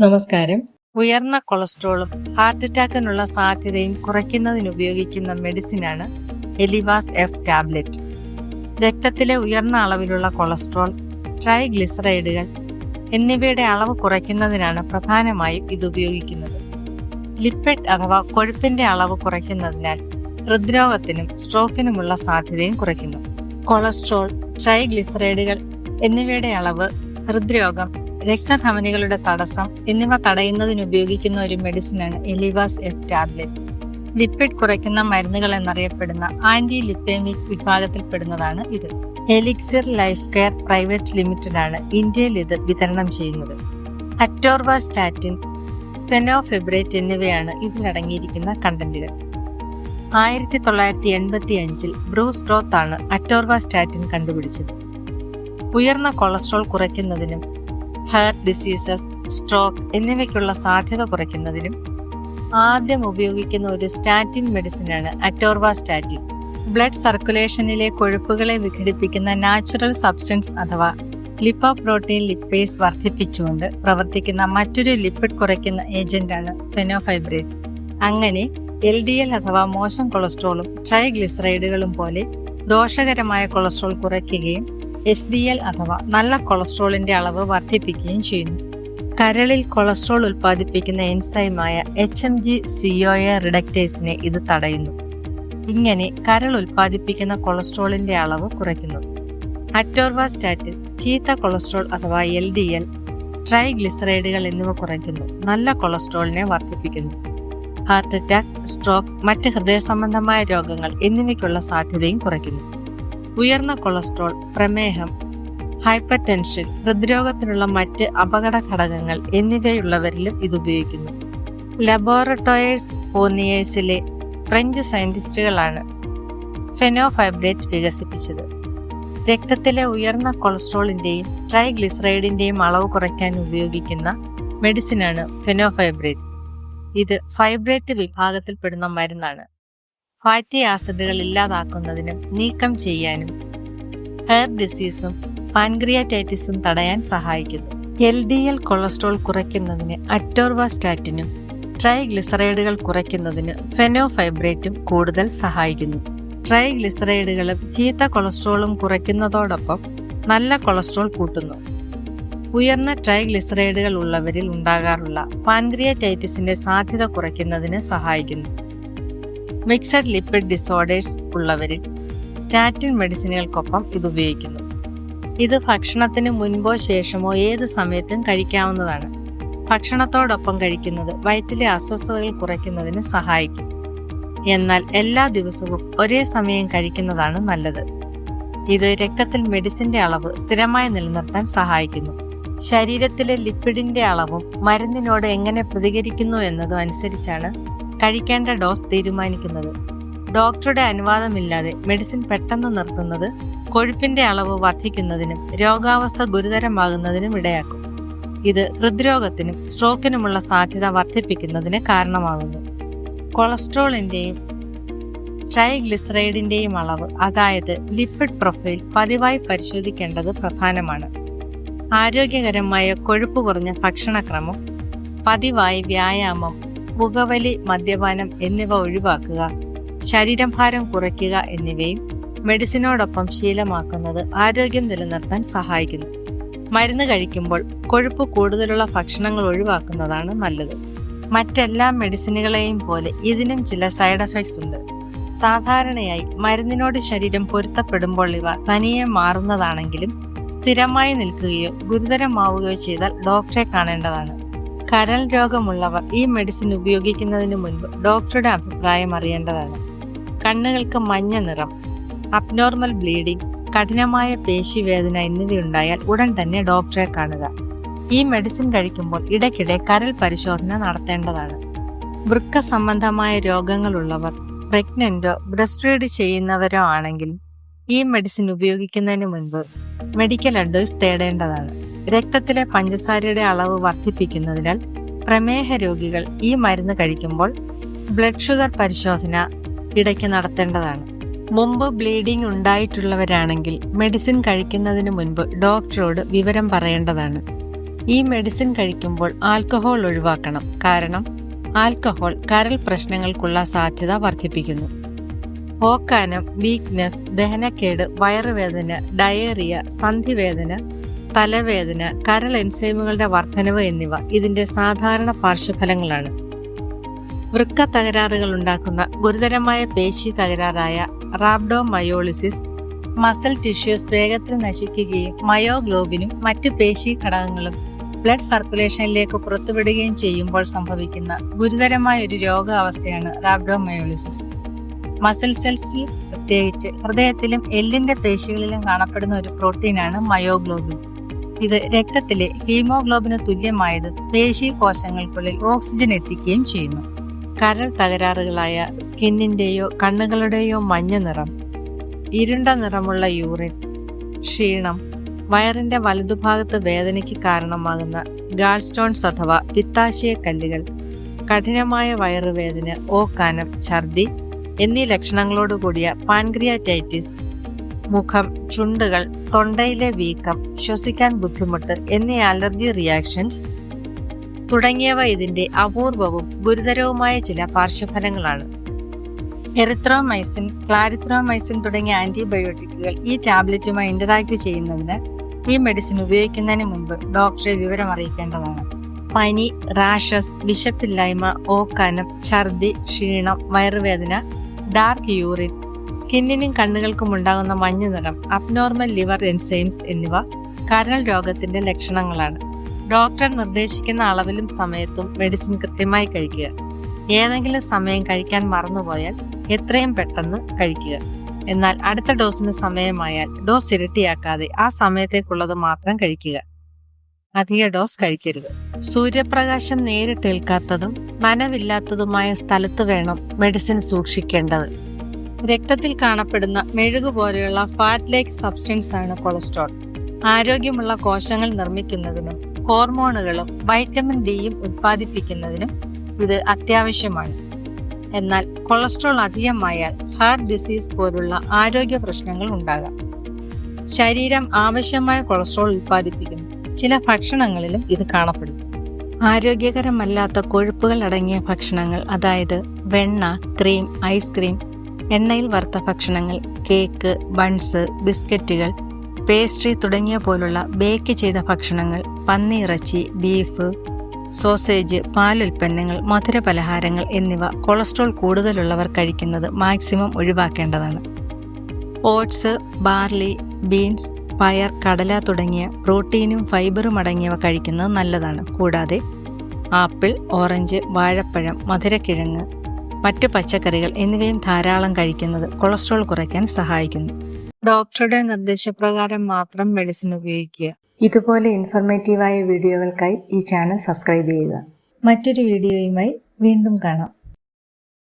നമസ്കാരം. ഉയർന്ന കൊളസ്ട്രോളും ഹാർട്ട് അറ്റാക്കിനുള്ള സാധ്യതയും കുറയ്ക്കുന്നതിന് ഉപയോഗിക്കുന്ന മെഡിസിനാണ് എലിവാസ് എഫ് ടാബ്ലറ്റ്. രക്തത്തിലെ ഉയർന്ന അളവിലുള്ള കൊളസ്ട്രോൾ ട്രൈഗ്ലിസറൈഡുകൾ എന്നിവയുടെ അളവ് കുറയ്ക്കുന്നതിനാണ് പ്രധാനമായും ഇത് ഉപയോഗിക്കുന്നത്. ലിപ്പിഡ് അഥവാ കൊഴുപ്പിന്റെ അളവ് കുറയ്ക്കുന്നതിനാൽ ഹൃദ്രോഗത്തിനും സ്ട്രോക്കിനുമുള്ള സാധ്യതയും കുറയ്ക്കുന്നു. കൊളസ്ട്രോൾ ട്രൈഗ്ലിസറൈഡുകൾ എന്നിവയുടെ അളവ് ഹൃദ്രോഗം രക്തധമനികളുടെ തടസ്സം എന്നിവ തടയുന്നതിന് ഉപയോഗിക്കുന്ന ഒരു മെഡിസിനാണ് എലിവാസ് എഫ് ടാബ്ലറ്റ്. ലിപ്പിഡ് കുറയ്ക്കുന്ന മരുന്നുകൾ എന്നറിയപ്പെടുന്ന ആന്റി ലിപ്പേമിക് വിഭാഗത്തിൽപ്പെടുന്നതാണ് ഇത്. Elixir life care private limited ആണ് ഇന്ത്യയിൽ ഇത് വിതരണം ചെയ്യുന്നത്. അറ്റോർവാസ്റ്റാറ്റിൻ ഫെനോഫെബ്രേറ്റ് എന്നിവയാണ് ഇതിലടങ്ങിയിരിക്കുന്ന കണ്ടന്റുകൾ. ആയിരത്തി തൊള്ളായിരത്തി എൺപത്തി അഞ്ചിൽ ബ്രൂസ് റോത്ത് ആണ് അറ്റോർവാസ്റ്റാറ്റിൻ കണ്ടുപിടിച്ചത്. ഉയർന്ന കൊളസ്ട്രോൾ കുറയ്ക്കുന്നതിനും ഹാർട്ട് ഡിസീസസ് സ്ട്രോക്ക് എന്നിവയ്ക്കുള്ള സാധ്യത കുറയ്ക്കുന്നതിനും ആദ്യം ഉപയോഗിക്കുന്ന ഒരു സ്റ്റാറ്റിൻ മെഡിസിനാണ് അറ്റോർവാസ്റ്റാറ്റിൻ ബ്ലഡ് സർക്കുലേഷനിലെ കൊഴുപ്പുകളെ വിഘടിപ്പിക്കുന്ന നാച്ചുറൽ സബ്സ്റ്റൻസ് അഥവാ ലിപ്പോപ്രോട്ടീൻ ലിപ്പേസ് വർദ്ധിപ്പിച്ചുകൊണ്ട് പ്രവർത്തിക്കുന്ന മറ്റൊരു ലിപ്പിഡ് കുറയ്ക്കുന്ന ഏജന്റാണ് ഫെനോഫൈബ്രേറ്റ് അങ്ങനെ എൽ ഡി എൽ അഥവാ മോശം കൊളസ്ട്രോളും ട്രൈഗ്ലിസറൈഡുകളും പോലെ ദോഷകരമായ കൊളസ്ട്രോൾ കുറയ്ക്കുകയും എച്ച് ഡി എൽ അഥവാ നല്ല കൊളസ്ട്രോളിന്റെ അളവ് വർദ്ധിപ്പിക്കുകയും ചെയ്യുന്നു. കരളിൽ കൊളസ്ട്രോൾ ഉൽപ്പാദിപ്പിക്കുന്ന എൻസൈമായ എച്ച് എം ജി സിഒഎ റിഡക്റ്റേഴ്സിനെ ഇത് തടയുന്നു. ഇങ്ങനെ കരൾ ഉൽപ്പാദിപ്പിക്കുന്ന കൊളസ്ട്രോളിന്റെ അളവ് കുറയ്ക്കുന്നു. അറ്റോർവാസ്റ്റാറ്റിൻ ചീത്ത കൊളസ്ട്രോൾ അഥവാ എൽ ഡി എൽ ട്രൈഗ്ലിസറൈഡുകൾ എന്നിവ കുറയ്ക്കുന്നു. നല്ല കൊളസ്ട്രോളിനെ വർദ്ധിപ്പിക്കുന്നു. ഹാർട്ട് അറ്റാക്ക് സ്ട്രോക്ക് മറ്റ് ഹൃദയ സംബന്ധമായ രോഗങ്ങൾ എന്നിവയ്ക്കുള്ള സാധ്യതയും കുറയ്ക്കുന്നു. ഉയർന്ന കൊളസ്ട്രോൾ പ്രമേഹം ഹൈപ്പർ ടെൻഷൻ ഹൃദ്രോഗത്തിനുള്ള മറ്റ് അപകട ഘടകങ്ങൾ എന്നിവയുള്ളവരിലും ഇത് ഉപയോഗിക്കുന്നു. ലബോറട്ടോയേഴ്സ് ഫോർണിയേഴ്സിലെ ഫ്രഞ്ച് സയന്റിസ്റ്റുകളാണ് ഫെനോഫൈബ്രേറ്റ് വികസിപ്പിച്ചത്. രക്തത്തിലെ ഉയർന്ന കൊളസ്ട്രോളിന്റെയും ട്രൈഗ്ലിസറൈഡിന്റെയും അളവ് കുറയ്ക്കാൻ ഉപയോഗിക്കുന്ന മെഡിസിനാണ് ഫെനോഫൈബ്രേറ്റ് ഇത് ഫൈബ്രേറ്റ് വിഭാഗത്തിൽപ്പെടുന്ന മരുന്നാണ്. ഫാറ്റി ആസിഡുകൾ ഇല്ലാതാക്കുന്നതിനും നീക്കം ചെയ്യാനും ഹെയർ ഡിസീസും പാൻക്രിയാറ്റൈറ്റിസും തടയാൻ സഹായിക്കുന്നു. എൽ ഡി എൽ കൊളസ്ട്രോൾ കുറയ്ക്കുന്നതിന് അറ്റോർവാസ്റ്റാറ്റിനും ട്രൈഗ്ലിസറൈഡുകൾ കുറയ്ക്കുന്നതിന് ഫെനോഫൈബ്രേറ്റും കൂടുതൽ സഹായിക്കുന്നു. ട്രൈഗ്ലിസറൈഡുകളും ചീത്ത കൊളസ്ട്രോളും കുറയ്ക്കുന്നതോടൊപ്പം നല്ല കൊളസ്ട്രോൾ കൂട്ടുന്നു. ഉയർന്ന ട്രൈഗ്ലിസറൈഡുകൾ ഉള്ളവരിൽ ഉണ്ടാകാറുള്ള പാൻക്രിയാറ്റൈറ്റിസിന്റെ സാധ്യത കുറയ്ക്കുന്നതിന് സഹായിക്കുന്നു. മിക്സഡ് ലിപ്പിഡ് ഡിസോർഡേഴ്സ് ഉള്ളവരിൽ സ്റ്റാറ്റിൻ മെഡിസിനുകൾക്കൊപ്പം ഇത് ഉപയോഗിക്കുന്നു. ഇത് ഭക്ഷണത്തിന് മുൻപോ ശേഷമോ ഏത് സമയത്തും കഴിക്കാവുന്നതാണ്. ഭക്ഷണത്തോടൊപ്പം കഴിക്കുന്നത് വയറ്റിലെ അസ്വസ്ഥതകൾ കുറയ്ക്കുന്നതിന് സഹായിക്കും. എന്നാൽ എല്ലാ ദിവസവും ഒരേ സമയം കഴിക്കുന്നതാണ് നല്ലത്. ഇത് രക്തത്തിൽ മെഡിസിന്റെ അളവ് സ്ഥിരമായി നിലനിർത്താൻ സഹായിക്കുന്നു. ശരീരത്തിലെ ലിപ്പിഡിന്റെ അളവും മരുന്നിനോട് എങ്ങനെ പ്രതികരിക്കുന്നു എന്നതും അനുസരിച്ചാണ് കഴിക്കേണ്ട ഡോസ് തീരുമാനിക്കുന്നത്. ഡോക്ടറുടെ അനുവാദമില്ലാതെ മെഡിസിൻ പെട്ടെന്ന് നിർത്തുന്നത് കൊഴുപ്പിന്റെ അളവ് വർദ്ധിക്കുന്നതിനും രോഗാവസ്ഥ ഗുരുതരമാകുന്നതിനും ഇടയാക്കും. ഇത് ഹൃദ്രോഗത്തിനും സ്ട്രോക്കിനുമുള്ള സാധ്യത വർദ്ധിപ്പിക്കുന്നതിന് കാരണമാകുന്നു. കൊളസ്ട്രോളിന്റെയും ട്രൈഗ്ലിസറൈഡിന്റെയും അളവ് അതായത് ലിപ്പിഡ് പ്രൊഫൈൽ പതിവായി പരിശോധിക്കേണ്ടത് പ്രധാനമാണ്. ആരോഗ്യകരമായ കൊഴുപ്പ് കുറഞ്ഞ ഭക്ഷണക്രമം പതിവായി വ്യായാമം പുകവലി മദ്യപാനം എന്നിവ ഒഴിവാക്കുക ശരീരം ഭാരം കുറയ്ക്കുക എന്നിവയും മെഡിസിനോടൊപ്പം ശീലമാക്കുന്നത് ആരോഗ്യം നിലനിർത്താൻ സഹായിക്കുന്നു. മരുന്ന് കഴിക്കുമ്പോൾ കൊഴുപ്പ് കൂടുതലുള്ള ഭക്ഷണങ്ങൾ ഒഴിവാക്കുന്നതാണ് നല്ലത്. മറ്റെല്ലാ മെഡിസിനുകളെയും പോലെ ഇതിനും ചില സൈഡ് എഫക്ട്സ് ഉണ്ട്. സാധാരണയായി മരുന്നിനോട് ശരീരം പൊരുത്തപ്പെടുമ്പോൾ ഇവ തനിയെ മാറുന്നതാണെങ്കിലും സ്ഥിരമായി നിൽക്കുകയോ ഗുരുതരമാവുകയോ ചെയ്താൽ ഡോക്ടറെ കാണേണ്ടതാണ്. കരൾ രോഗമുള്ളവർ ഈ മെഡിസിൻ ഉപയോഗിക്കുന്നതിന് മുൻപ് ഡോക്ടറുടെ അഭിപ്രായം അറിയേണ്ടതാണ്. കണ്ണുകൾക്ക് മഞ്ഞ നിറം അബ്നോർമൽ ബ്ലീഡിംഗ് കഠിനമായ പേശിവേദന എന്നിവയുണ്ടായാൽ ഉടൻ തന്നെ ഡോക്ടറെ കാണുക. ഈ മെഡിസിൻ കഴിക്കുമ്പോൾ ഇടയ്ക്കിടെ കരൾ പരിശോധന നടത്തേണ്ടതാണ്. വൃക്ക സംബന്ധമായ രോഗങ്ങളുള്ളവർ പ്രഗ്നന്റോ ബ്രസ്റ്റ് റീഡ് ചെയ്യുന്നവരോ ആണെങ്കിൽ ഈ മെഡിസിൻ ഉപയോഗിക്കുന്നതിന് മുൻപ് മെഡിക്കൽ അഡ്വൈസ് തേടേണ്ടതാണ്. രക്തത്തിലെ പഞ്ചസാരയുടെ അളവ് വർദ്ധിപ്പിക്കുന്നതിനാൽ പ്രമേഹ രോഗികൾ ഈ മരുന്ന് കഴിക്കുമ്പോൾ ബ്ലഡ് ഷുഗർ പരിശോധന ഇടയ്ക്ക് നടത്തേണ്ടതാണ്. മുമ്പ് ബ്ലീഡിംഗ് ഉണ്ടായിട്ടുള്ളവരാണെങ്കിൽ മെഡിസിൻ കഴിക്കുന്നതിന് മുൻപ് ഡോക്ടറോട് വിവരം പറയേണ്ടതാണ്. ഈ മെഡിസിൻ കഴിക്കുമ്പോൾ ആൽക്കഹോൾ ഒഴിവാക്കണം. കാരണം ആൽക്കഹോൾ കരൾ പ്രശ്നങ്ങൾക്കുള്ള സാധ്യത വർദ്ധിപ്പിക്കുന്നു. ഓക്കാനം വീക്ക്നെസ് ദഹനക്കേട് വയറുവേദന ഡയേറിയ സന്ധിവേദന തലവേദന കരൾ എൻസൈമുകളുടെ വർധനവ് എന്നിവ ഇതിന്റെ സാധാരണ പാർശ്വഫലങ്ങളാണ്. വൃക്ക തകരാറുകൾ ഉണ്ടാക്കുന്ന ഗുരുതരമായ പേശി തകരാറായ റാബ്ഡോമയോളിസിസ് മസിൽ ടിഷ്യൂസ് വേഗത്തിൽ നശിക്കുകയും മയോഗ്ലോബിനും മറ്റ് പേശി ഘടകങ്ങളും ബ്ലഡ് സർക്കുലേഷനിലേക്ക് പുറത്തുവിടുകയും ചെയ്യുമ്പോൾ സംഭവിക്കുന്ന ഗുരുതരമായ ഒരു രോഗാവസ്ഥയാണ് റാബ്ഡോമയോളിസിസ്. മസിൽ സെൽസിൽ പ്രത്യേകിച്ച് ഹൃദയത്തിലും എല്ലിന്റെ പേശികളിലും കാണപ്പെടുന്ന ഒരു പ്രോട്ടീനാണ് മയോഗ്ലോബിൻ. ഇത് രക്തത്തിലെ ഹീമോഗ്ലോബിന് തുല്യമായത് പേശി കോശങ്ങൾക്കുള്ളിൽ ഓക്സിജൻ എത്തിക്കുകയും ചെയ്യുന്നു. കരൾ തകരാറുകളായ സ്കിന്നിന്റെയോ കണ്ണുകളുടെയോ മഞ്ഞ നിറം ഇരുണ്ട നിറമുള്ള യൂറിൻ ക്ഷീണം വയറിന്റെ വലതുഭാഗത്ത് വേദനയ്ക്ക് കാരണമാകുന്ന ഗാൾസ്റ്റോൺസ് അഥവാ പിത്താശയ കല്ലുകൾ കഠിനമായ വയറുവേദന ഓക്കാനം ഛർദി എന്നീ ലക്ഷണങ്ങളോടുകൂടിയ പാൻക്രിയാറ്റൈറ്റിസ് മുഖം ചുണ്ടുകൾ തൊണ്ടയിലെ വീക്കം ശ്വസിക്കാൻ ബുദ്ധിമുട്ട് എന്നീ അലർജി റിയാക്ഷൻസ് തുടങ്ങിയവ ഇതിന്റെ അപൂർവവും ഗുരുതരവുമായ ചില പാർശ്വഫലങ്ങളാണ്. എറിത്രോമൈസിൻ ക്ലാരിത്രോമൈസിൻ തുടങ്ങിയ ആന്റിബയോട്ടിക്കുകൾ ഈ ടാബ്ലറ്റുമായി ഇന്ററാക്ട് ചെയ്യുന്നതിന് ഈ മെഡിസിൻ ഉപയോഗിക്കുന്നതിന് മുമ്പ് ഡോക്ടറെ വിവരം അറിയിക്കേണ്ടതാണ്. പനി റാഷസ് വിശപ്പില്ലായ്മ ഓക്കാനം ഛർദി ക്ഷീണം വയറുവേദന ഡാർക്ക് യൂറിൻ സ്കിന്നിനും കണ്ണുകൾക്കും ഉണ്ടാകുന്ന മഞ്ഞ നിറം അബ്നോർമൽ ലിവർ എൻസൈംസ് എന്നിവ കരൾ രോഗത്തിന്റെ ലക്ഷണങ്ങളാണ്. ഡോക്ടർ നിർദ്ദേശിക്കുന്ന അളവിലും സമയത്തും മെഡിസിൻ കൃത്യമായി കഴിക്കുക. ഏതെങ്കിലും സമയം കഴിക്കാൻ മറന്നുപോയാൽ എത്രയും പെട്ടെന്ന് കഴിക്കുക. എന്നാൽ അടുത്ത ഡോസിന് സമയമായാൽ ഡോസ് ഇരട്ടിയാക്കാതെ ആ സമയത്തേക്കുള്ളത് മാത്രം കഴിക്കുക. അധിക ഡോസ് കഴിക്കരുത്. സൂര്യപ്രകാശം നേരിട്ടേൽക്കാത്തതും നനവില്ലാത്തതുമായ സ്ഥലത്ത് വേണം മെഡിസിൻ സൂക്ഷിക്കേണ്ടത്. രക്തത്തിൽ കാണപ്പെടുന്ന മെഴുകു പോലെയുള്ള ഫാറ്റ് ലൈക്ക് സബ്സ്റ്റൻസ് ആണ് കൊളസ്ട്രോൾ ആരോഗ്യമുള്ള കോശങ്ങൾ നിർമ്മിക്കുന്നതിനും ഹോർമോണുകളും വൈറ്റമിൻ ഡിയും ഉത്പാദിപ്പിക്കുന്നതിനും ഇത് അത്യാവശ്യമാണ്. എന്നാൽ കൊളസ്ട്രോൾ അധികമായാൽ ഹാർട്ട് ഡിസീസ് പോലുള്ള ആരോഗ്യ പ്രശ്നങ്ങൾ ഉണ്ടാകാം. ശരീരം ആവശ്യമായ കൊളസ്ട്രോൾ ഉത്പാദിപ്പിക്കുന്നു. ചില ഭക്ഷണങ്ങളിലും ഇത് കാണപ്പെടുന്നു. ആരോഗ്യകരമല്ലാത്ത കൊഴുപ്പുകൾ അടങ്ങിയ ഭക്ഷണങ്ങൾ അതായത് വെണ്ണ ക്രീം ഐസ്ക്രീം എണ്ണയിൽ വറുത്ത ഭക്ഷണങ്ങൾ കേക്ക് ബൺസ് ബിസ്ക്കറ്റുകൾ പേസ്ട്രി തുടങ്ങിയ പോലുള്ള ബേക്ക് ചെയ്ത ഭക്ഷണങ്ങൾ പന്നിയിറച്ചി ബീഫ് സോസേജ് പാലുൽപ്പന്നങ്ങൾ മധുര പലഹാരങ്ങൾ എന്നിവ കൊളസ്ട്രോൾ കൂടുതലുള്ളവർ കഴിക്കുന്നത് മാക്സിമം ഒഴിവാക്കേണ്ടതാണ്. ഓട്സ് ബാർലി ബീൻസ് പയർ കടല തുടങ്ങിയ പ്രോട്ടീനും ഫൈബറും അടങ്ങിയവ കഴിക്കുന്നത് നല്ലതാണ്. കൂടാതെ ആപ്പിൾ ഓറഞ്ച് വാഴപ്പഴം മധുരക്കിഴങ്ങ് മറ്റു പച്ചക്കറികൾ എന്നിവയും ധാരാളം കഴിക്കുന്നത് കൊളസ്ട്രോൾ കുറയ്ക്കാൻ സഹായിക്കുന്നു. ഡോക്ടറുടെ നിർദ്ദേശപ്രകാരം മാത്രം മെഡിസിൻ ഉപയോഗിക്കുക. ഇതുപോലെ ഇൻഫർമേറ്റീവായ വീഡിയോകൾക്കായി ഈ ചാനൽ സബ്സ്ക്രൈബ് ചെയ്യുക. മറ്റൊരു വീഡിയോയുമായി വീണ്ടും കാണാം.